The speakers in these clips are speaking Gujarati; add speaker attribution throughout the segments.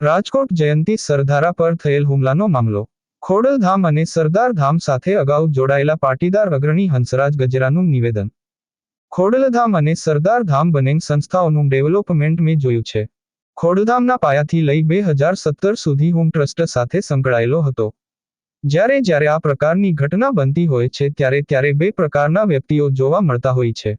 Speaker 1: રાજકોટ જયંતી સરધારા પર થયેલ હુમલાનો મામલો. ખોડલધામ અને સરદારધામ સાથે અગાઉ જોડાયેલા પાટીદાર અગ્રણી હંસરાજ ગજેરાનું નિવેદન. ખોડલધામ અને સરદારધામ બંને સંસ્થાઓનું ડેવલપમેન્ટ મેં જોયું છે. ખોડલધામના પાયાથી લઈ બે હજાર સત્તર સુધી હું ટ્રસ્ટ સાથે સંકળાયેલો હતો. જ્યારે જ્યારે આ પ્રકારની ઘટના બનતી હોય છે ત્યારે ત્યારે બે પ્રકારના વ્યક્તિઓ જોવા મળતા હોય છે.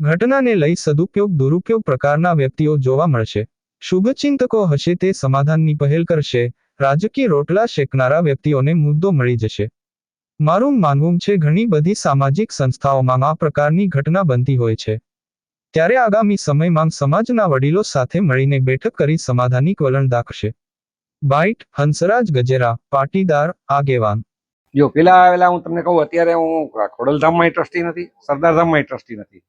Speaker 1: ઘટનાને લઈ સદુપયોગ દુરુપયોગ પ્રકારના વ્યક્તિઓ જોવા મળશે. શુભચિંતકો હશે તે સમાધાનની પહેલ કરશે, રાજકીય રોટલા શેકનારા વ્યક્તિઓને મુદ્દો મળી જશે. મારું માનવું છે ઘણી બધી સામાજિક સંસ્થાઓમાં આ પ્રકારની ઘટના બનતી હોય છે. ત્યારે આગામી સમયમાં સમાજના વડીલો સાથે મળીને બેઠક કરી સમાધાનિક વલણ દાખશે. બાઇટ, હંસરાજ ગજેરા, પાટીદાર, આગેવાન.
Speaker 2: જો પેલા આવેલા હું તમને કહું, અત્યારે હું ખોડલધામમાં ટ્રસ્ટી નથી, સરદારધામમાં ટ્રસ્ટી નથી.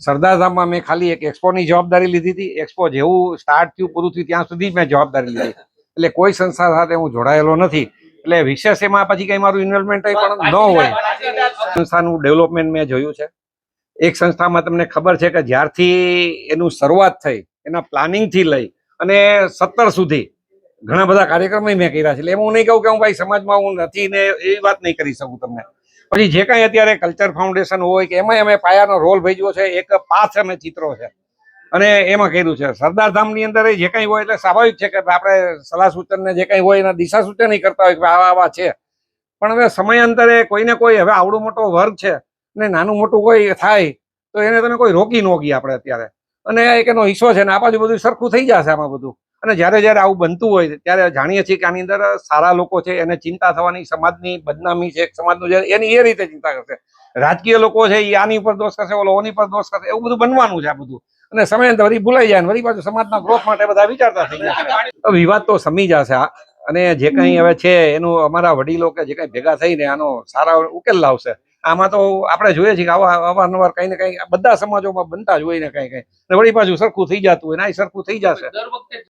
Speaker 2: સરદારધામમાં મેં ખાલી એક એક્સપોની જવાબદારી લીધી હતી. એક્સપો જેવું સ્ટાર્ટ થયું પૂરું થયું ત્યાં સુધી મેં જવાબદારી લીધી. એટલે કોઈ સંસ્થા સાથે હું જોડાયેલો નથી. એટલે વિશેષ એમાં પછી કઈ મારું ઇન્વોલ્વમેન્ટ પણ ન હોય. સંસ્થાનું ડેવલપમેન્ટ મેં જોયું છે. એક સંસ્થામાં તમને ખબર છે કે જ્યારથી એનું શરૂઆત થઈ, એના પ્લાનિંગથી લઈ અને સત્તર સુધી ઘણા બધા કાર્યક્રમો મેં કર્યા છે. એટલે એમ હું નહીં કહું કે હું ભાઈ સમાજમાં હું નથી ને એવી વાત નહીં કરી શકું તમને. પછી જે કાંઈ અત્યારે કલ્ચર ફાઉન્ડેશન હોય કે એમાં અમે પાયાનો રોલ ભજવ્યો છે, એક પાથ અમે ચિત્રો છે. અને એમાં કર્યું છે. સરદાર ધામની અંદર જે કાંઈ હોય એટલે સ્વાભાવિક છે કે આપણે સલાહ સૂચન ને જે કાંઈ હોય એના દિશા સૂચન કરતા હોય કે આવા આવા છે. પણ હવે સમયાંતરે કોઈને કોઈ હવે આવડો મોટો વર્ગ છે ને નાનું મોટું કોઈ થાય, તો એને તમે કોઈ રોકી ન આપણે અત્યારે. અને એક એનો હિસ્સો છે ને આ બાજુ બધું સરખું થઈ જશે આમાં બધું. અને જ્યારે જ્યારે આવું બનતું હોય ત્યારે જાણીએ છીએ કે આની અંદર સારા લોકો છે, એને ચિંતા થવાની સમાજની બદનામી છે સમાજનું છે એની એ રીતે ચિંતા કરશે. રાજકીય લોકો છે એ આની ઉપર દોષ કરશે, ઓલો ઓની પર દોષ કરશે, એવું બધું બનવાનું છે આ બધું. અને સમય વળી ભૂલાઈ જાય વળી પાછું સમાજના ગ્રોથ માટે બધા વિચારતા થઈ જાય વિવાદ તો સમી જશે, આ અને જે કંઈ હવે છે, એનું અમારા વડીલો કે જે કંઈ ભેગા થઈને આનો સારા ઉકેલ લાવશે. આમાં તો આપણે જોઈએ છીએ કે આવા અવારનવાર કંઈ ને કંઈ બધા સમાજોમાં બનતા જ હોય ને કંઈ કંઈ. વળી પાછું સરખું થઈ જતું હોય ને, આ સરખું થઈ જશે.